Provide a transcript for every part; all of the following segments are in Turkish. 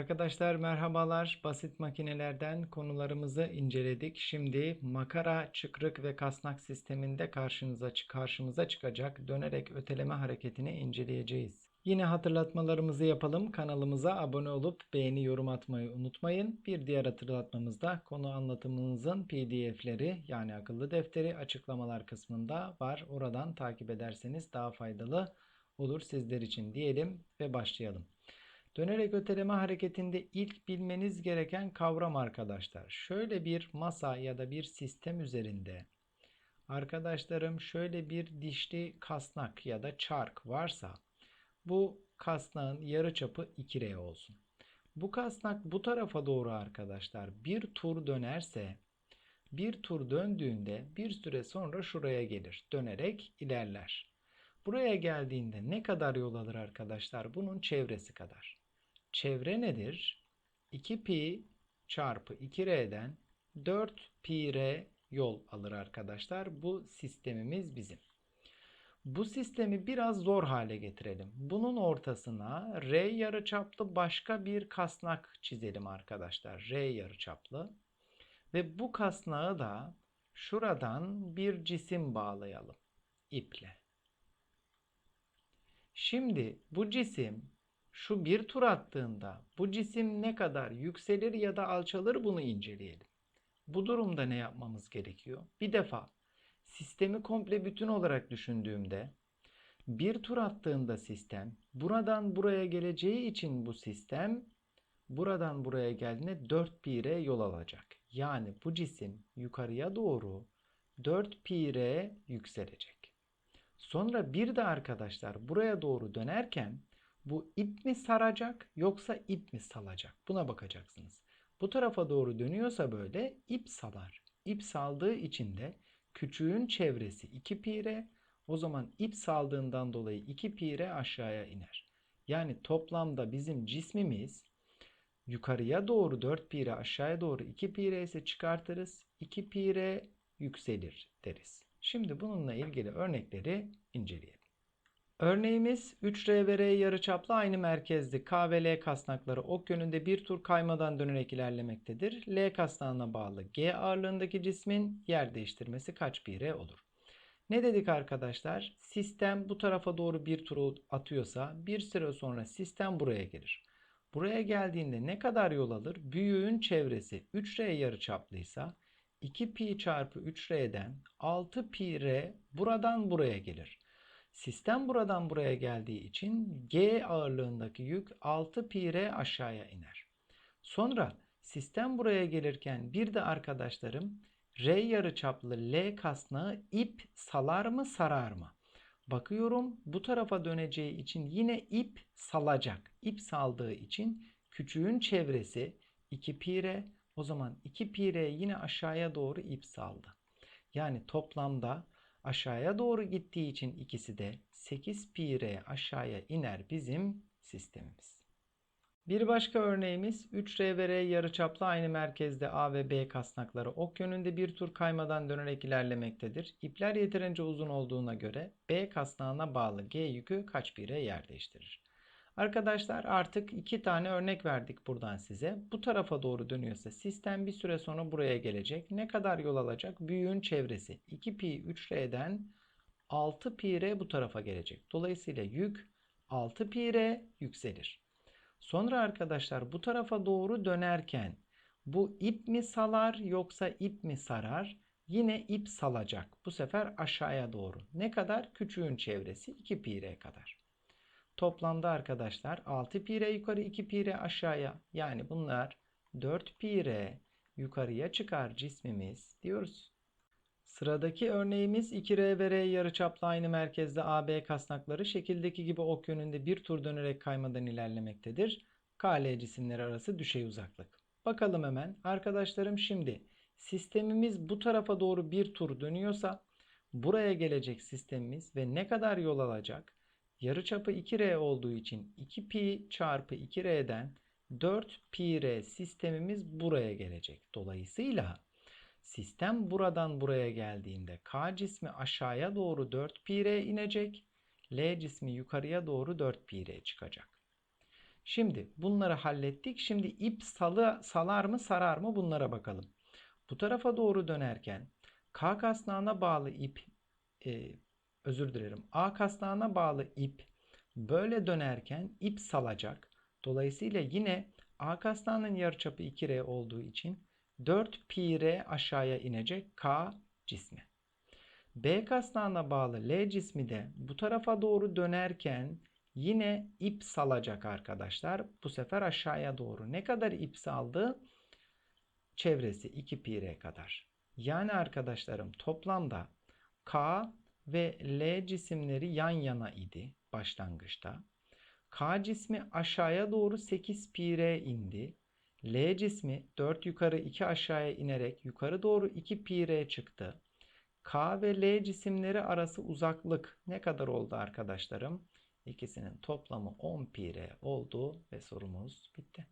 Arkadaşlar merhabalar. Basit makinelerden konularımızı inceledik. Şimdi makara, çıkrık ve kasnak sisteminde karşınıza karşımıza çıkacak dönerek öteleme hareketini inceleyeceğiz. Yine hatırlatmalarımızı yapalım. Kanalımıza abone olup beğeni yorum atmayı unutmayın. Bir diğer hatırlatmamız da konu anlatımımızın PDF'leri yani akıllı defteri açıklamalar kısmında var. Oradan takip ederseniz daha faydalı olur sizler için diyelim ve başlayalım. Dönerek öteleme hareketinde ilk bilmeniz gereken kavram arkadaşlar. Şöyle bir masa ya da bir sistem üzerinde arkadaşlarım şöyle bir dişli kasnak ya da çark varsa bu kasnağın yarıçapı 2R olsun. Bu kasnak bu tarafa doğru arkadaşlar bir tur dönerse bir tur döndüğünde bir süre sonra şuraya gelir. Dönerek ilerler. Buraya geldiğinde ne kadar yol alır arkadaşlar? Bunun çevresi kadar. Çevre nedir? 2pi çarpı 2r'den 4 pi r yol alır arkadaşlar. Bu sistemimiz bizim. Bu sistemi biraz zor hale getirelim. Bunun ortasına r yarıçaplı başka bir kasnak çizelim arkadaşlar. r yarıçaplı. Ve bu kasnağı da şuradan bir cisim bağlayalım iple. Şimdi bu cisim şu bir tur attığında bu cisim ne kadar yükselir ya da alçalır bunu inceleyelim. Bu durumda ne yapmamız gerekiyor? Bir defa sistemi komple bütün olarak düşündüğümde bir tur attığında sistem buradan buraya geleceği için bu sistem buradan buraya geldiğinde 4 pi r yol alacak. Yani bu cisim yukarıya doğru 4 pi r yükselecek. Sonra bir de arkadaşlar buraya doğru dönerken bu ip mi saracak yoksa ip mi salacak? Buna bakacaksınız. Bu tarafa doğru dönüyorsa böyle ip salar. İp saldığı için de küçüğün çevresi 2 pi r. O zaman ip saldığından dolayı 2 pi r aşağıya iner. Yani toplamda bizim cismimiz yukarıya doğru 4 pi r aşağıya doğru 2 pi r ise çıkartırız. 2 pi r yükselir deriz. Şimdi bununla ilgili örnekleri inceleyelim. Örneğimiz 3R ve R yarıçaplı aynı merkezli K ve L kasnakları ok yönünde bir tur kaymadan dönerek ilerlemektedir. L kasnağına bağlı G ağırlığındaki cismin yer değiştirmesi kaç pi R olur? Ne dedik arkadaşlar? Sistem bu tarafa doğru bir tur atıyorsa bir süre sonra sistem buraya gelir. Buraya geldiğinde ne kadar yol alır? Büyüğün çevresi 3R yarıçaplıysa 2 pi çarpı 3R'den 6 pi R buradan buraya gelir. Sistem buradan buraya geldiği için G ağırlığındaki yük 6 pi aşağıya iner. Sonra sistem buraya gelirken bir de arkadaşlarım R yarıçaplı L kasnağı ip salar mı sarar mı? Bakıyorum bu tarafa döneceği için yine ip salacak. İp saldığı için küçüğün çevresi 2 pi. O zaman 2 pi yine aşağıya doğru ip saldı. Yani toplamda aşağıya doğru gittiği için ikisi de 8 pi r aşağıya iner bizim sistemimiz. Bir başka örneğimiz 3R ve R yarıçaplı aynı merkezde A ve B kasnakları ok yönünde bir tur kaymadan dönerek ilerlemektedir. İpler yeterince uzun olduğuna göre B kasnağına bağlı G yükü kaç pi r yer değiştirir? Arkadaşlar artık iki tane örnek verdik buradan size. Bu tarafa doğru dönüyorsa sistem bir süre sonra buraya gelecek. Ne kadar yol alacak? Büyüğün çevresi 2 pi 3r'den 6 pi r bu tarafa gelecek. Dolayısıyla yük 6 pi r yükselir. Sonra arkadaşlar bu tarafa doğru dönerken bu ip mi salar yoksa ip mi sarar? Yine ip salacak. Bu sefer aşağıya doğru. Ne kadar? Küçüğün çevresi 2 pi r kadar. Toplamda arkadaşlar 6 pi r yukarı 2 pi r aşağıya. Yani bunlar 4 pi r yukarıya çıkar cismimiz diyoruz. Sıradaki örneğimiz 2R ve R yarıçaplı aynı merkezde AB kasnakları şekildeki gibi ok yönünde bir tur dönerek kaymadan ilerlemektedir. KL cisimleri arası düşey uzaklık. Bakalım hemen arkadaşlarım şimdi sistemimiz bu tarafa doğru bir tur dönüyorsa buraya gelecek sistemimiz ve ne kadar yol alacak? Yarıçapı 2R olduğu için 2 pi çarpı 2R'den 4 pi R sistemimiz buraya gelecek. Dolayısıyla sistem buradan buraya geldiğinde K cismi aşağıya doğru 4 pi R inecek. L cismi yukarıya doğru 4 pi R çıkacak. Şimdi bunları hallettik. Şimdi ip salı, salar mı sarar mı bunlara bakalım. Bu tarafa doğru dönerken K kasnağına bağlı ip e, özür dilerim A kasnağına bağlı ip böyle dönerken ip salacak. Dolayısıyla yine A kasnağının yarıçapı 2R olduğu için 4 pi R aşağıya inecek K cismi. B kasnağına bağlı L cismi de bu tarafa doğru dönerken yine ip salacak arkadaşlar. Bu sefer aşağıya doğru. Ne kadar ip saldı? Çevresi 2 pi R kadar. Yani arkadaşlarım toplamda K ve L cisimleri yan yana idi başlangıçta. K cismi aşağıya doğru 8 pi indi. L cismi 4 yukarı 2 aşağıya inerek yukarı doğru 2 pi çıktı. K ve L cisimleri arası uzaklık ne kadar oldu arkadaşlarım? İkisinin toplamı 10 pi oldu ve sorumuz bitti.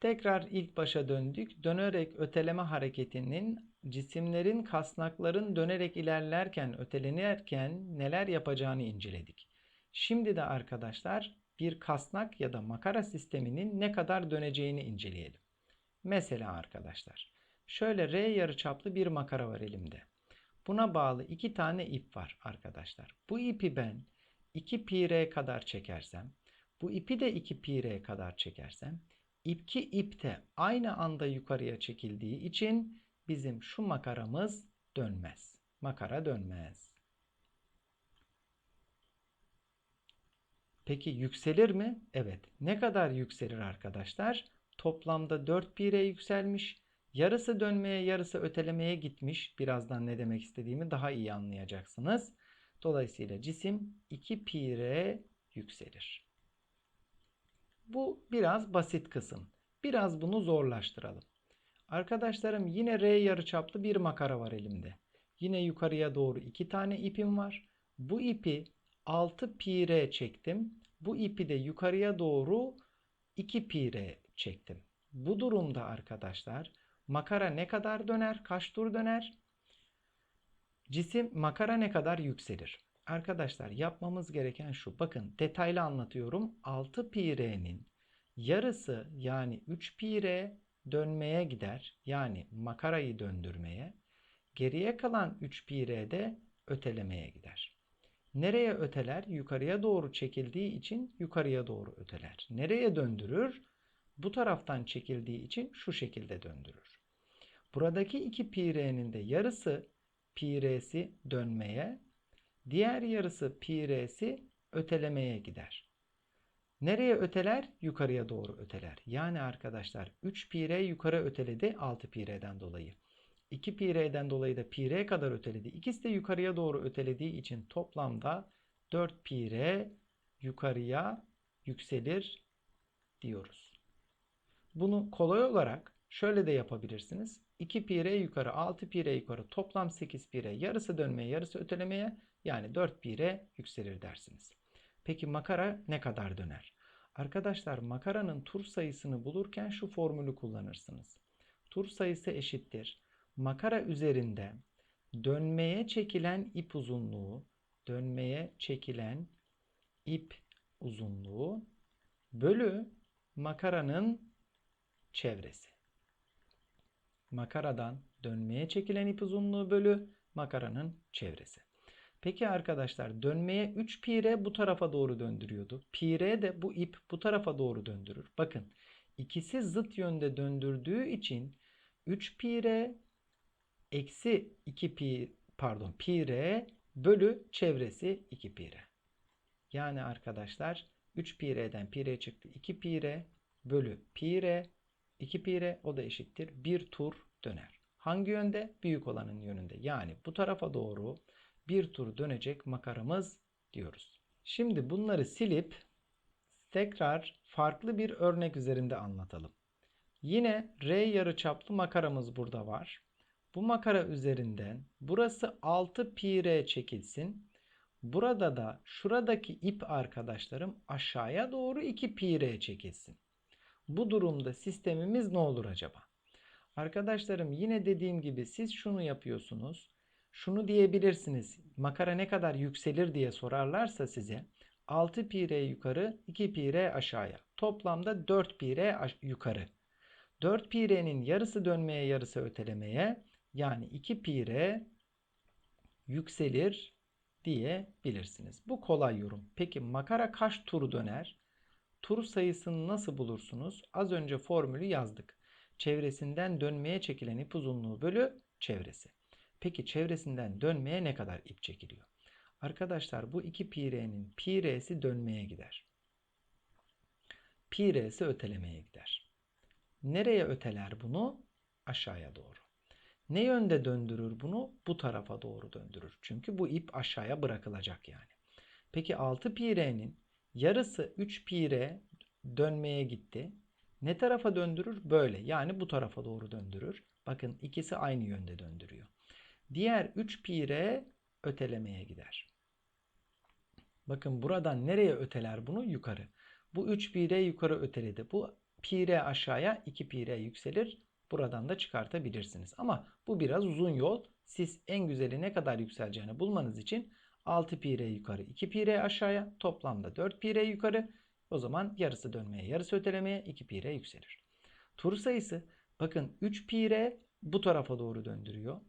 Tekrar ilk başa döndük. Dönerek öteleme hareketinin cisimlerin kasnakların dönerek ilerlerken, ötelenirken neler yapacağını inceledik. Şimdi de arkadaşlar bir kasnak ya da makara sisteminin ne kadar döneceğini inceleyelim. Mesela arkadaşlar şöyle R yarıçaplı bir makara var elimde. Buna bağlı iki tane ip var arkadaşlar. Bu ipi ben 2 pi r kadar çekersem, bu ipi de 2 pi r kadar çekersem, iki ip de aynı anda yukarıya çekildiği için bizim şu makaramız dönmez. Makara dönmez. Peki yükselir mi? Evet. Ne kadar yükselir arkadaşlar? Toplamda 4 pi r yükselmiş. Yarısı dönmeye, yarısı ötelemeye gitmiş. Birazdan ne demek istediğimi daha iyi anlayacaksınız. Dolayısıyla cisim 2 pi r yükselir. Bu biraz basit kısım. Biraz bunu zorlaştıralım. Arkadaşlarım yine R yarıçaplı bir makara var elimde. Yine yukarıya doğru iki tane ipim var. Bu ipi 6 pi r çektim. Bu ipi de yukarıya doğru 2 pi r çektim. Bu durumda arkadaşlar makara ne kadar döner? Kaç tur döner? Cisim makara ne kadar yükselir? Arkadaşlar yapmamız gereken şu. Bakın detaylı anlatıyorum. 6 pi r'nin yarısı yani 3 pi r dönmeye gider. Yani makarayı döndürmeye. Geriye kalan 3 pi de ötelemeye gider. Nereye öteler? Yukarıya doğru çekildiği için yukarıya doğru öteler. Nereye döndürür? Bu taraftan çekildiği için şu şekilde döndürür. Buradaki 2 pi de yarısı pi dönmeye, diğer yarısı pi ötelemeye gider. Nereye öteler? Yukarıya doğru öteler. Yani arkadaşlar 3 pi r yukarı öteledi 6 pi dolayı. 2 pi dolayı da pi r kadar öteledi. İkisi de yukarıya doğru ötelediği için toplamda 4 pi yukarıya yükselir diyoruz. Bunu kolay olarak şöyle de yapabilirsiniz. 2 pi yukarı 6 pi yukarı toplam 8 pi yarısı dönmeye yarısı ötelemeye yani 4 pi yükselir dersiniz. Peki makara ne kadar döner? Arkadaşlar makaranın tur sayısını bulurken şu formülü kullanırsınız. Tur sayısı eşittir. Makara üzerinde dönmeye çekilen ip uzunluğu, dönmeye çekilen ip uzunluğu bölü makaranın çevresi. Makaradan dönmeye çekilen ip uzunluğu bölü makaranın çevresi. Peki arkadaşlar dönmeye 3 pi r bu tarafa doğru döndürüyordu. Pi r de bu ip bu tarafa doğru döndürür. Bakın ikisi zıt yönde döndürdüğü için 3 pi r eksi 2 pi pardon pi r bölü çevresi 2 pi r. Yani arkadaşlar 3 pi r'den pi r çıktı. 2 pi r bölü pi r 2 pi r o da eşittir. Bir tur döner. Hangi yönde? Büyük olanın yönünde. Yani bu tarafa doğru bir tur dönecek makaramız diyoruz. Şimdi bunları silip tekrar farklı bir örnek üzerinde anlatalım. Yine R yarıçaplı makaramız burada var. Bu makara üzerinden burası 6 pi r çekilsin. Burada da şuradaki ip arkadaşlarım aşağıya doğru 2 pi r çekilsin. Bu durumda sistemimiz ne olur acaba? Arkadaşlarım yine dediğim gibi siz şunu yapıyorsunuz. Şunu diyebilirsiniz. Makara ne kadar yükselir diye sorarlarsa size 6 pi yukarı 2 pi aşağıya. Toplamda 4 pi yukarı. 4 pi yarısı dönmeye yarısı ötelemeye yani 2 pi r yükselir diyebilirsiniz. Bu kolay yorum. Peki makara kaç tur döner? Tur sayısını nasıl bulursunuz? Az önce formülü yazdık. Çevresinden dönmeye çekilen ip uzunluğu bölü çevresi. Peki çevresinden dönmeye ne kadar ip çekiliyor? Arkadaşlar bu 2 pi r'nin pi r'si dönmeye gider. Pi r'si ötelemeye gider. Nereye öteler bunu? Aşağıya doğru. Ne yönde döndürür bunu? Bu tarafa doğru döndürür. Çünkü bu ip aşağıya bırakılacak yani. Peki 6 pi r'nin yarısı 3 pi r dönmeye gitti. Ne tarafa döndürür? Böyle. Yani bu tarafa doğru döndürür. Bakın ikisi aynı yönde döndürüyor. Diğer 3 pi r ötelemeye gider. Bakın buradan nereye öteler bunu? Yukarı. Bu 3 pi r yukarı öteledi. Bu pi r aşağıya 2 pi r yükselir. Buradan da çıkartabilirsiniz. Ama bu biraz uzun yol. Siz en güzeli ne kadar yükseleceğini bulmanız için 6 pi r yukarı 2 pi r aşağıya toplamda 4 pi r yukarı. O zaman yarısı dönmeye yarısı ötelemeye 2 pi r yükselir. Tur sayısı bakın 3 pi r bu tarafa doğru döndürüyor.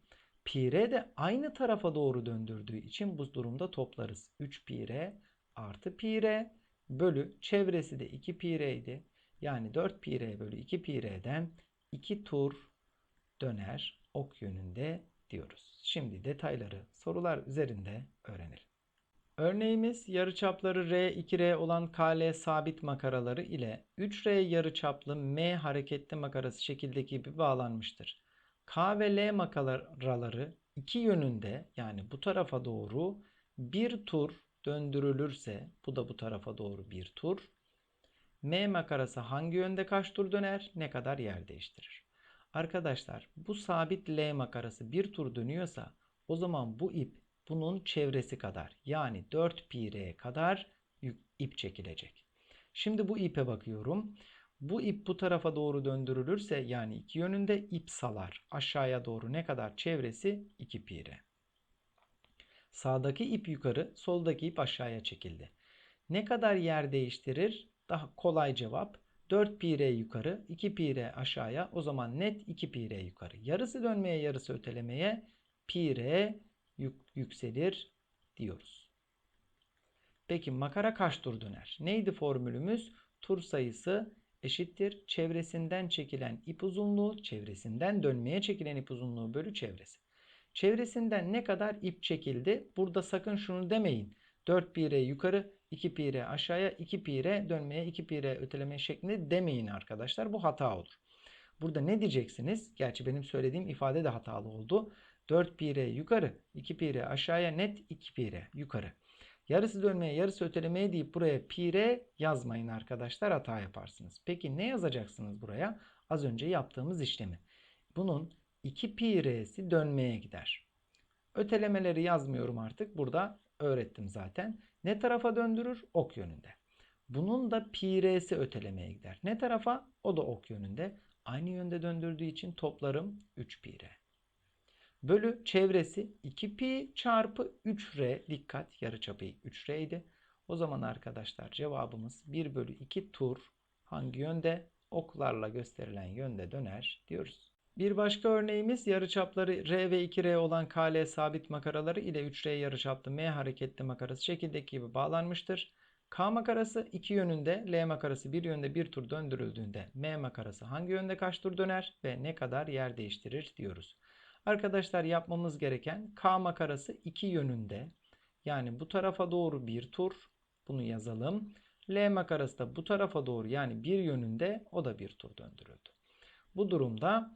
Pi r de aynı tarafa doğru döndürdüğü için bu durumda toplarız. 3 pi r artı pi r bölü çevresi de 2 pi idi. Yani 4 pi r bölü 2 pi r'den 2 tur döner ok yönünde diyoruz. Şimdi detayları sorular üzerinde öğrenelim. Örneğimiz yarıçapları R, 2R olan KL sabit makaraları ile 3R yarıçaplı M hareketli makarası şekildeki gibi bağlanmıştır. K ve L makaraları iki yönünde yani bu tarafa doğru bir tur döndürülürse bu da bu tarafa doğru bir tur. M makarası hangi yönde kaç tur döner? Ne kadar yer değiştirir? Arkadaşlar bu sabit L makarası bir tur dönüyorsa o zaman bu ip bunun çevresi kadar yani 4 pi r kadar ip çekilecek. Şimdi bu ipe bakıyorum. Bu ip bu tarafa doğru döndürülürse yani iki yönünde ip salar. Aşağıya doğru ne kadar çevresi? 2 pi r. Sağdaki ip yukarı, soldaki ip aşağıya çekildi. Ne kadar yer değiştirir? Daha kolay cevap. 4 pi r yukarı, 2 pi r aşağıya. O zaman net 2 pi r yukarı. Yarısı dönmeye, yarısı ötelemeye pi r yükselir diyoruz. Peki makara kaç tur döner? Neydi formülümüz? Tur sayısı eşittir. Çevresinden çekilen ip uzunluğu, çevresinden dönmeye çekilen ip uzunluğu bölü çevresi. Çevresinden ne kadar ip çekildi? Burada sakın şunu demeyin. 4 pi yukarı, 2 pi aşağıya, 2 pi dönmeye, 2 pi r ötelemeye şeklinde demeyin arkadaşlar. Bu hata olur. Burada ne diyeceksiniz? Gerçi benim söylediğim ifade de hatalı oldu. 4 pi yukarı, 2 pi aşağıya net 2 pi yukarı. Yarısı dönmeye, yarısı ötelemeye deyip buraya pi r yazmayın arkadaşlar hata yaparsınız. Peki ne yazacaksınız buraya? Az önce yaptığımız işlemi. Bunun 2 pi r'si dönmeye gider. Ötelemeleri yazmıyorum artık. Burada öğrettim zaten. Ne tarafa döndürür? Ok yönünde. Bunun da pi r'si ötelemeye gider. Ne tarafa? O da ok yönünde. Aynı yönde döndürdüğü için toplarım 3 pi r. Bölü çevresi 2 pi çarpı 3r. Dikkat yarıçapı 3r idi. O zaman arkadaşlar cevabımız 1 bölü 2 tur hangi yönde? Oklarla gösterilen yönde döner diyoruz. Bir başka örneğimiz yarıçapları R ve 2R olan KL sabit makaraları ile 3R yarıçaplı M hareketli makarası şekildeki gibi bağlanmıştır. K makarası iki yönünde, L makarası bir yönde bir tur döndürüldüğünde M makarası hangi yönde kaç tur döner ve ne kadar yer değiştirir diyoruz. Arkadaşlar yapmamız gereken K makarası iki yönünde yani bu tarafa doğru bir tur bunu yazalım. L makarası da bu tarafa doğru yani bir yönünde o da bir tur döndürüldü. Bu durumda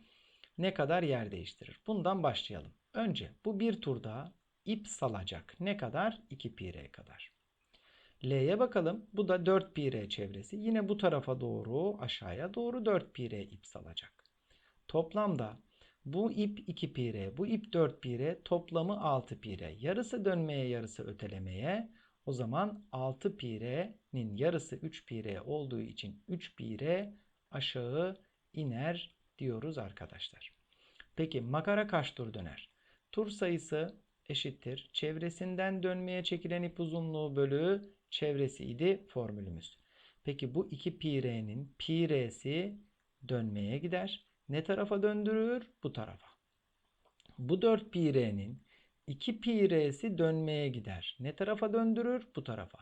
ne kadar yer değiştirir? Bundan başlayalım. Önce bu bir turda ip salacak. Ne kadar? 2 pi r kadar. L'ye bakalım. Bu da 4 pi r çevresi. Yine bu tarafa doğru aşağıya doğru 4 pi r ip salacak. Toplamda bu ip 2 pi r, bu ip 4 pi r, toplamı 6 pi r. Yarısı dönmeye, yarısı ötelemeye. O zaman 6 pi r'nin yarısı 3 pi r olduğu için 3 pi r aşağı iner diyoruz arkadaşlar. Peki makara kaç tur döner? Tur sayısı eşittir. Çevresinden dönmeye çekilen ip uzunluğu bölü çevresi idi formülümüz. Peki bu 2 pi r'nin pi r'si dönmeye gider. Ne tarafa döndürür? Bu tarafa. Bu 4 pi r'nin 2 pi r'si dönmeye gider. Ne tarafa döndürür? Bu tarafa.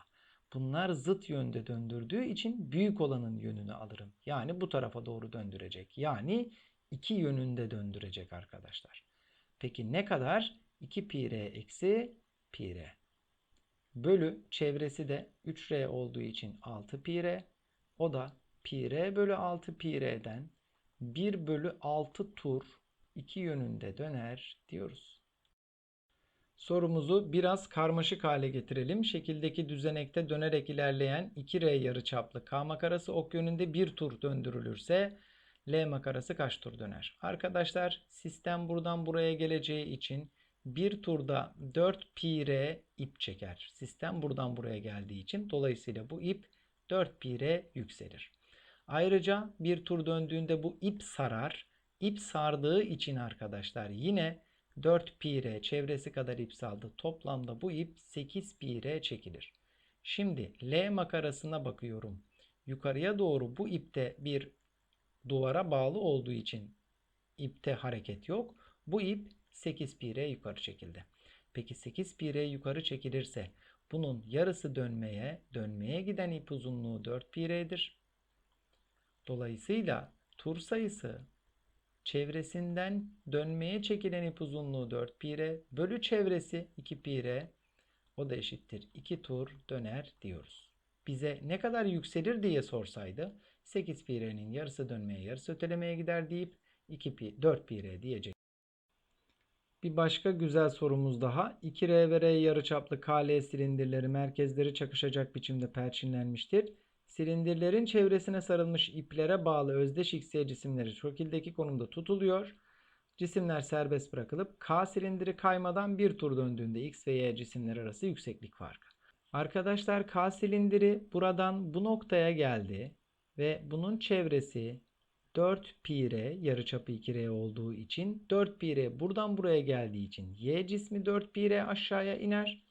Bunlar zıt yönde döndürdüğü için büyük olanın yönünü alırım. Yani bu tarafa doğru döndürecek. Yani iki yönünde döndürecek arkadaşlar. Peki ne kadar? 2 pi r eksi pi r. Bölü çevresi de 3r olduğu için 6 pi r. O da pi r bölü 6 pi r'den 1 bölü 6 tur iki yönünde döner diyoruz. Sorumuzu biraz karmaşık hale getirelim. Şekildeki düzenekte dönerek ilerleyen 2R yarıçaplı K makarası ok yönünde bir tur döndürülürse L makarası kaç tur döner? Arkadaşlar sistem buradan buraya geleceği için bir turda 4 pi r ip çeker. Sistem buradan buraya geldiği için dolayısıyla bu ip 4 pi r yükselir. Ayrıca bir tur döndüğünde bu ip sarar. İp sardığı için arkadaşlar yine 4 pi çevresi kadar ip saldı. Toplamda bu ip 8 pi çekilir. Şimdi L makarasına bakıyorum. Yukarıya doğru bu ipte bir duvara bağlı olduğu için ipte hareket yok. Bu ip 8 pi yukarı çekildi. Peki 8 pi yukarı çekilirse bunun yarısı dönmeye, dönmeye giden ip uzunluğu 4 pi. Dolayısıyla tur sayısı çevresinden dönmeye çekilen ip uzunluğu 4 pi bölü çevresi 2 pi o da eşittir 2 tur döner diyoruz. Bize ne kadar yükselir diye sorsaydı 8 pi yarısı dönmeye yarısı ötelemeye gider deyip 2 pi 4 pi diyecek. Bir başka güzel sorumuz daha. 2R ve R yarıçaplı KL silindirleri merkezleri çakışacak biçimde perçinlenmiştir. Silindirlerin çevresine sarılmış iplere bağlı özdeş XY cisimleri şekildeki konumda tutuluyor. Cisimler serbest bırakılıp K silindiri kaymadan bir tur döndüğünde X ve Y cisimleri arası yükseklik farkı. Arkadaşlar K silindiri buradan bu noktaya geldi ve bunun çevresi 4 pi r yarıçapı 2 r olduğu için 4 pi r buradan buraya geldiği için y cismi 4 pi r aşağıya iner.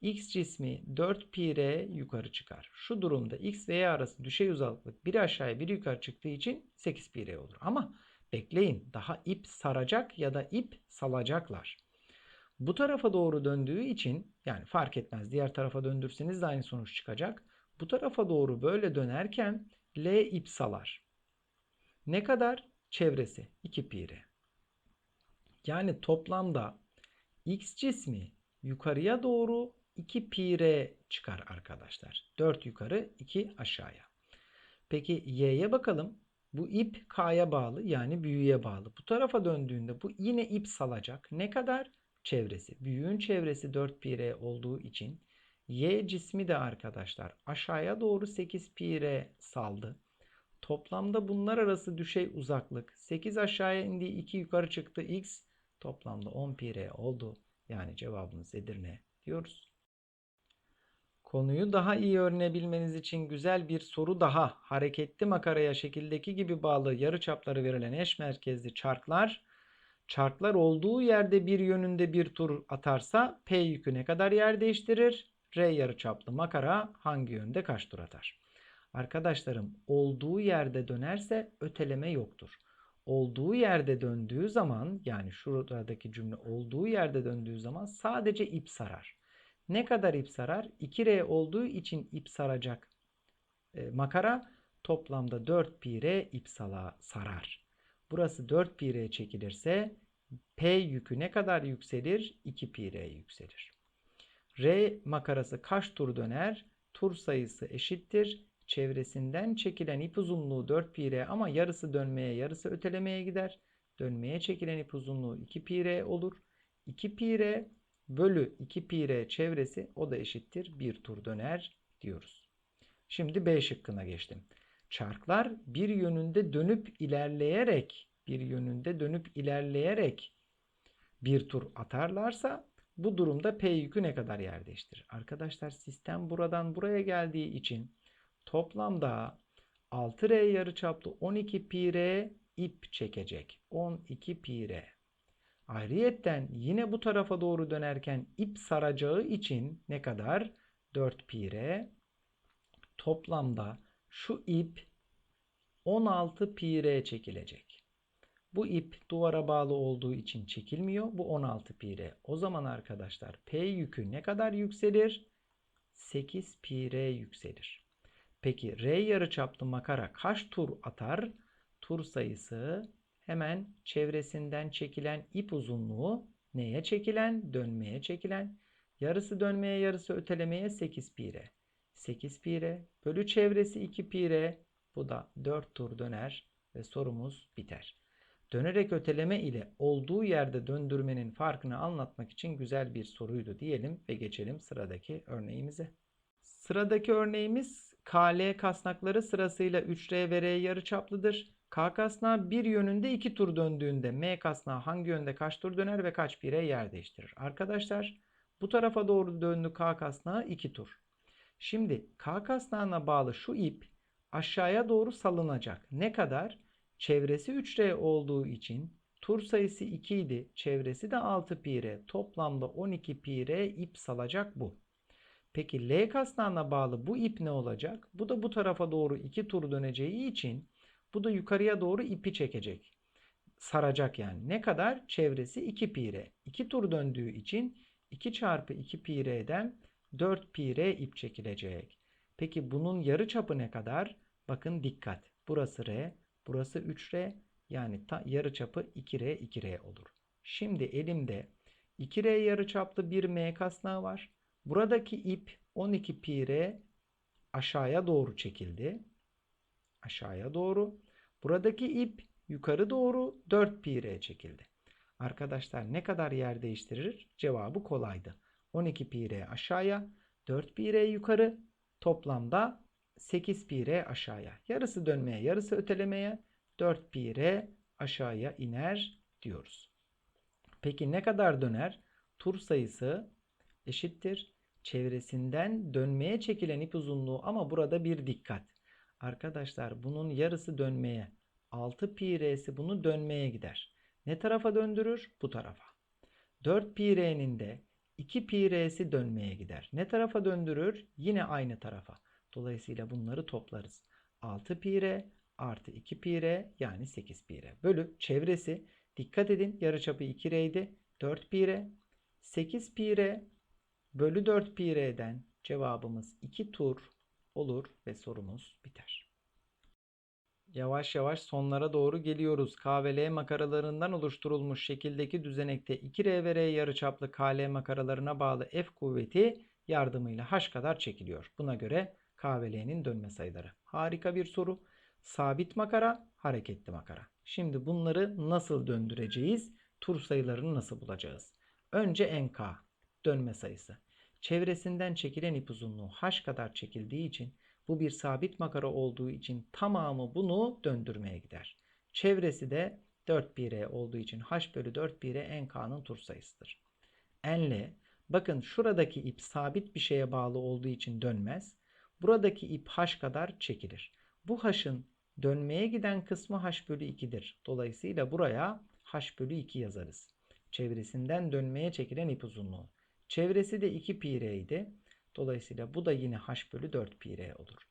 X cismi 4 pi r yukarı çıkar. Şu durumda x ve y arası düşey uzaklık biri aşağıya biri yukarı çıktığı için 8 pi r olur. Ama bekleyin daha ip saracak ya da ip salacaklar. Bu tarafa doğru döndüğü için yani fark etmez diğer tarafa döndürseniz de aynı sonuç çıkacak. Bu tarafa doğru böyle dönerken L ip salar. Ne kadar? Çevresi 2 pi r. Yani toplamda x cismi yukarıya doğru 2 pi r çıkar arkadaşlar. 4 yukarı 2 aşağıya. Peki y'ye bakalım. Bu ip k'ya bağlı yani büyüğe bağlı. Bu tarafa döndüğünde bu yine ip salacak. Ne kadar? Çevresi. Büyüğün çevresi 4 pi r olduğu için y cismi de arkadaşlar aşağıya doğru 8 pi r saldı. Toplamda bunlar arası düşey uzaklık 8 aşağıya indi 2 yukarı çıktı x toplamda 10 pi r oldu. Yani cevabımız Edirne diyoruz. Konuyu daha iyi öğrenebilmeniz için güzel bir soru daha. Hareketli makaraya şekildeki gibi bağlı yarı çapları verilen eş merkezli çarklar çarklar olduğu yerde bir yönünde bir tur atarsa P yükü ne kadar yer değiştirir? R yarıçaplı makara hangi yönde kaç tur atar? Arkadaşlarım olduğu yerde dönerse öteleme yoktur. Olduğu yerde döndüğü zaman yani şuradaki cümle olduğu yerde döndüğü zaman sadece ip sarar. Ne kadar ip sarar? 2R olduğu için ip saracak e, makara toplamda 4 pi r ip sala, sarar. Burası 4 pi r çekilirse P yükü ne kadar yükselir? 2 pi r yükselir. R makarası kaç tur döner? Tur sayısı eşittir çevresinden çekilen ip uzunluğu 4 pi r ama yarısı dönmeye yarısı ötelemeye gider. Dönmeye çekilen ip uzunluğu 2 pi r olur. 2 pi r bölü 2 pi r çevresi o da eşittir 1 tur döner diyoruz. Şimdi B şıkkına geçtim. Çarklar bir yönünde dönüp ilerleyerek bir yönünde dönüp ilerleyerek bir tur atarlarsa bu durumda P yükü ne kadar yer değiştirir? Arkadaşlar sistem buradan buraya geldiği için Toplamda 6R yarıçaplı 12 pi r ip çekecek. 12 pi r. Ayrıyetten yine bu tarafa doğru dönerken ip saracağı için ne kadar? 4 pi r. Toplamda şu ip 16 pi r çekilecek. Bu ip duvara bağlı olduğu için çekilmiyor. Bu 16 pi r. O zaman arkadaşlar P yükü ne kadar yükselir? 8 pi r yükselir. Peki R yarıçaplı makara kaç tur atar? Tur sayısı hemen çevresinden çekilen ip uzunluğu neye çekilen? Dönmeye çekilen. Yarısı dönmeye yarısı ötelemeye 8 pi r. 8 pi r bölü çevresi 2 pi r. Bu da 4 tur döner ve sorumuz biter. Dönerek öteleme ile olduğu yerde döndürmenin farkını anlatmak için güzel bir soruydu diyelim ve geçelim sıradaki örneğimize. Sıradaki örneğimiz KL kasnakları sırasıyla 3R ve R yarıçaplıdır. K kasnağı bir yönünde iki tur döndüğünde M kasnağı hangi yönde kaç tur döner ve kaç pire yer değiştirir? Arkadaşlar bu tarafa doğru döndü K kasnağı 2 tur. Şimdi K kasnağına bağlı şu ip aşağıya doğru salınacak. Ne kadar? Çevresi 3R olduğu için tur sayısı 2 idi. Çevresi de 6 pi r. Toplamda 12 pi r ip salacak bu. Peki L kasnağına bağlı bu ip ne olacak? Bu da bu tarafa doğru 2 tur döneceği için bu da yukarıya doğru ipi çekecek. Saracak yani. Ne kadar? Çevresi 2 pi r. 2 tur döndüğü için 2 çarpı 2 pi r'den 4 pi r ip çekilecek. Peki bunun yarı çapı ne kadar? Bakın dikkat. Burası r, burası 3r. Yani ta, yarı çapı 2r 2r olur. Şimdi elimde 2r yarı çaplı bir m kasnağı var. Buradaki ip 12 pi r aşağıya doğru çekildi. Aşağıya doğru. Buradaki ip yukarı doğru 4 pi çekildi. Arkadaşlar ne kadar yer değiştirir? Cevabı kolaydı. 12 pi r aşağıya, 4 pi yukarı. Toplamda 8 pi aşağıya. Yarısı dönmeye, yarısı ötelemeye 4 pi aşağıya iner diyoruz. Peki ne kadar döner? Tur sayısı eşittir. Çevresinden dönmeye çekilen ip uzunluğu ama burada bir dikkat. Arkadaşlar bunun yarısı dönmeye. 6 pi r'si bunu dönmeye gider. Ne tarafa döndürür? Bu tarafa. 4 pi r'nin de 2 pi r'si dönmeye gider. Ne tarafa döndürür? Yine aynı tarafa. Dolayısıyla bunları toplarız. 6 pi r artı 2 pi r yani 8 pi r. Bölü çevresi dikkat edin yarıçapı 2 r idi. 4 pi r 8 pi r bölü 4 pi r'den cevabımız 2 tur olur ve sorumuz biter. Yavaş yavaş sonlara doğru geliyoruz. K ve L makaralarından oluşturulmuş şekildeki düzenekte 2R ve R yarıçaplı KL makaralarına bağlı F kuvveti yardımıyla H kadar çekiliyor. Buna göre K ve L'nin dönme sayıları. Harika bir soru. Sabit makara, hareketli makara. Şimdi bunları nasıl döndüreceğiz? Tur sayılarını nasıl bulacağız? Önce NK, dönme sayısı. Çevresinden çekilen ip uzunluğu H kadar çekildiği için bu bir sabit makara olduğu için tamamı bunu döndürmeye gider. Çevresi de 4 pi r olduğu için h bölü 4 pi r nk'nın tur sayısıdır. N'le bakın şuradaki ip sabit bir şeye bağlı olduğu için dönmez. Buradaki ip h kadar çekilir. Bu h'ın dönmeye giden kısmı h bölü 2'dir. Dolayısıyla buraya h bölü 2 yazarız. Çevresinden dönmeye çekilen ip uzunluğu. Çevresi de 2 pi r idi. Dolayısıyla bu da yine h bölü 4 pi r olur.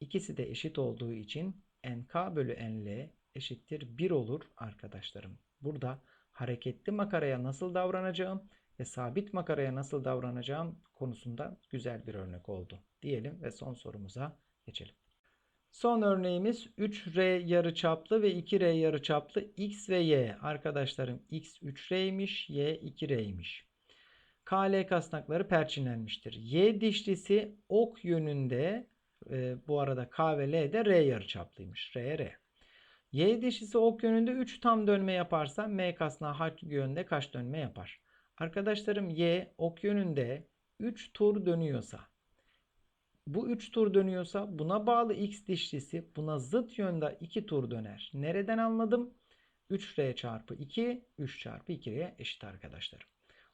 İkisi de eşit olduğu için nk bölü nl eşittir 1 olur arkadaşlarım. Burada hareketli makaraya nasıl davranacağım ve sabit makaraya nasıl davranacağım konusunda güzel bir örnek oldu. Diyelim ve son sorumuza geçelim. Son örneğimiz 3R yarıçaplı ve 2R yarıçaplı x ve y. Arkadaşlarım x 3R'ymiş, y 2R'ymiş. KL kasnakları perçinlenmiştir. Y dişlisi ok yönünde e, bu arada K ve L de R yarıçaplıymış. R, R. Y dişlisi ok yönünde 3 tam dönme yaparsa M kasnağı H yönünde kaç dönme yapar? Arkadaşlarım Y ok yönünde 3 tur dönüyorsa bu 3 tur dönüyorsa buna bağlı X dişlisi buna zıt yönde 2 tur döner. Nereden anladım? 3R çarpı 2 3 çarpı 2R eşit arkadaşlarım.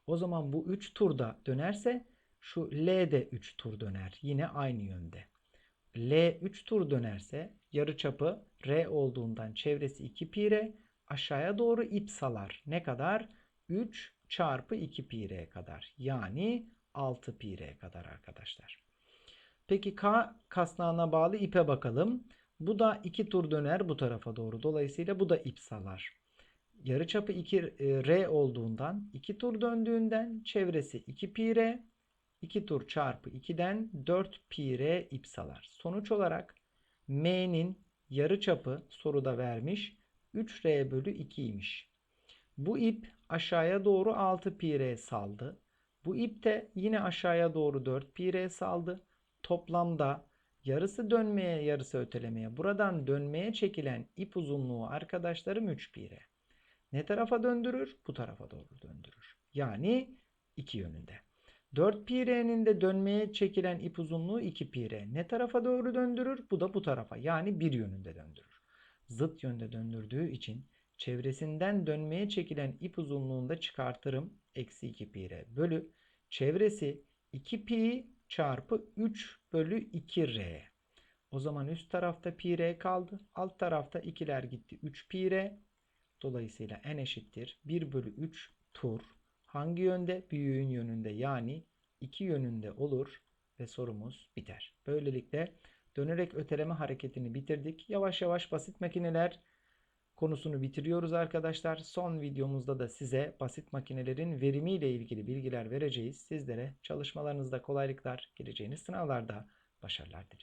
O zaman bu 3 turda dönerse şu L de 3 tur döner. Yine aynı yönde. L 3 tur dönerse yarıçapı R olduğundan çevresi 2 pi R aşağıya doğru ip salar. Ne kadar? 3 çarpı 2 pi r kadar. Yani 6 pi r kadar arkadaşlar. Peki K kasnağına bağlı ipe bakalım. Bu da 2 tur döner bu tarafa doğru. Dolayısıyla bu da ip salar. Yarıçapı 2 r olduğundan 2 tur döndüğünden çevresi 2 pi r 2 tur çarpı 2'den 4 pi r ip salar. Sonuç olarak m'nin yarıçapı soruda vermiş 3r bölü 2'ymiş. Bu ip aşağıya doğru 6 pi r saldı. Bu ip de yine aşağıya doğru 4 pi r saldı. Toplamda yarısı dönmeye yarısı ötelemeye buradan dönmeye çekilen ip uzunluğu arkadaşlarım 3 pi r. Ne tarafa döndürür? Bu tarafa doğru döndürür. Yani iki yönünde. 4 pi r'nin de dönmeye çekilen ip uzunluğu 2 pi r. Ne tarafa doğru döndürür? Bu da bu tarafa. Yani bir yönünde döndürür. Zıt yönde döndürdüğü için çevresinden dönmeye çekilen ip uzunluğunda çıkartırım. Eksi 2 pi r bölü çevresi 2 pi çarpı 3 bölü 2 r. O zaman üst tarafta pi r kaldı. Alt tarafta 2'ler gitti. 3 pi r. Dolayısıyla n eşittir 1 bölü 3 tur. Hangi yönde? Büyüğün yönünde yani 2 yönünde olur ve sorumuz biter. Böylelikle dönerek öteleme hareketini bitirdik. Yavaş yavaş basit makineler konusunu bitiriyoruz arkadaşlar. Son videomuzda da size basit makinelerin verimiyle ilgili bilgiler vereceğiz. Sizlere çalışmalarınızda kolaylıklar, gireceğiniz sınavlarda başarılar diliyorum.